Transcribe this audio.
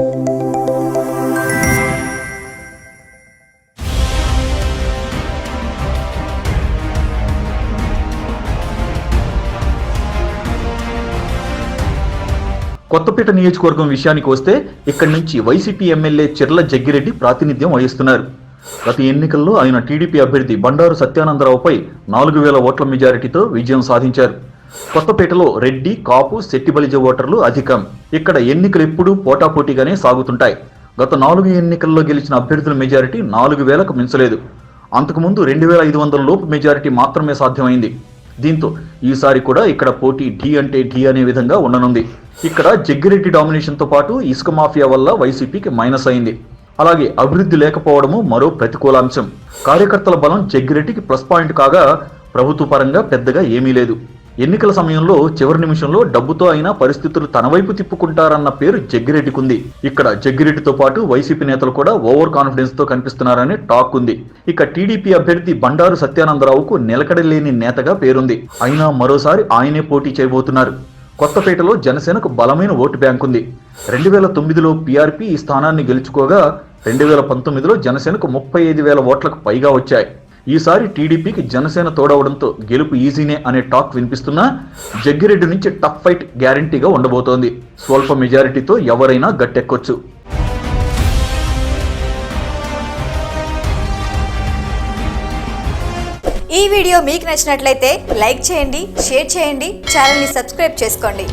కొత్తపేట నియోజకవర్గం విషయానికి వస్తే ఇక్కడి నుంచి వైసీపీ ఎమ్మెల్యే చెర్ల జగ్గిరెడ్డి ప్రాతినిధ్యం వహిస్తున్నారు. గత ఎన్నికల్లో ఆయన టీడీపీ అభ్యర్థి బండారు సత్యానందరావుపై నాలుగు వేల ఓట్ల మెజారిటీతో విజయం సాధించారు. కొత్తపేటలో రెడ్డి కాపు శెట్టిబలిజ ఓటర్లు అధికం. ఇక్కడ ఎన్నికలు ఎప్పుడూ పోటాపోటీగానే సాగుతుంటాయి. గత నాలుగు ఎన్నికల్లో గెలిచిన అభ్యర్థుల మెజారిటీ నాలుగు వేలకు మించలేదు. అంతకుముందు రెండు వేల ఐదు వందల లోపు మెజారిటీ మాత్రమే సాధ్యమైంది. దీంతో ఈసారి కూడా ఇక్కడ పోటీ ఢీ అంటే ఢీ అనే విధంగా ఉండనుంది. ఇక్కడ జగ్గిరెడ్డి డామినేషన్తో పాటు ఇసుక మాఫియా వల్ల వైసీపీకి మైనస్ అయింది. అలాగే అభివృద్ధి లేకపోవడము మరో ప్రతికూలాంశం. కార్యకర్తల బలం జగ్గిరెడ్డికి ప్లస్ పాయింట్ కాగా ప్రభుత్వ పరంగా పెద్దగా ఏమీ లేదు. ఎన్నికల సమయంలో చివరి నిమిషంలో డబ్బుతో అయినా పరిస్థితులు తన వైపు తిప్పుకుంటారన్న పేరు జగ్గిరెడ్డికుంది. ఇక్కడ జగ్గిరెడ్డితో పాటు వైసీపీ నేతలు కూడా ఓవర్ కాన్ఫిడెన్స్తో కనిపిస్తున్నారని టాక్ ఉంది. ఇక టీడీపీ అభ్యర్థి బండారు సత్యానందరావుకు నిలకడలేని నేతగా పేరుంది. అయినా మరోసారి ఆయనే పోటీ చేయబోతున్నారు. కొత్తపేటలో జనసేనకు బలమైన ఓటు బ్యాంక్ ఉంది రెండు వేల తొమ్మిదిలో పీఆర్పీ ఈ స్థానాన్ని గెలుచుకోగా రెండు వేల పంతొమ్మిదిలో జనసేనకు ముప్పై ఐదు వేల ఓట్లకు పైగా వచ్చాయి. ఈసారి టీడీపీకి జనసేన తోడవడంతో గెలుపు ఈజీనే అనే టాక్ వినిపిస్తున్నా జగ్గిరెడ్డి నుంచి టఫ్ ఫైట్ గ్యారంటీగా ఉండబోతోంది. స్వల్ప మెజారిటీతో ఎవరైనా గట్టెక్కొచ్చు. ఈ వీడియో మీకు నచ్చినట్లయితే లైక్ చేయండి షేర్ చేయండి ఛానల్ని సబ్స్క్రైబ్ చేసుకోండి.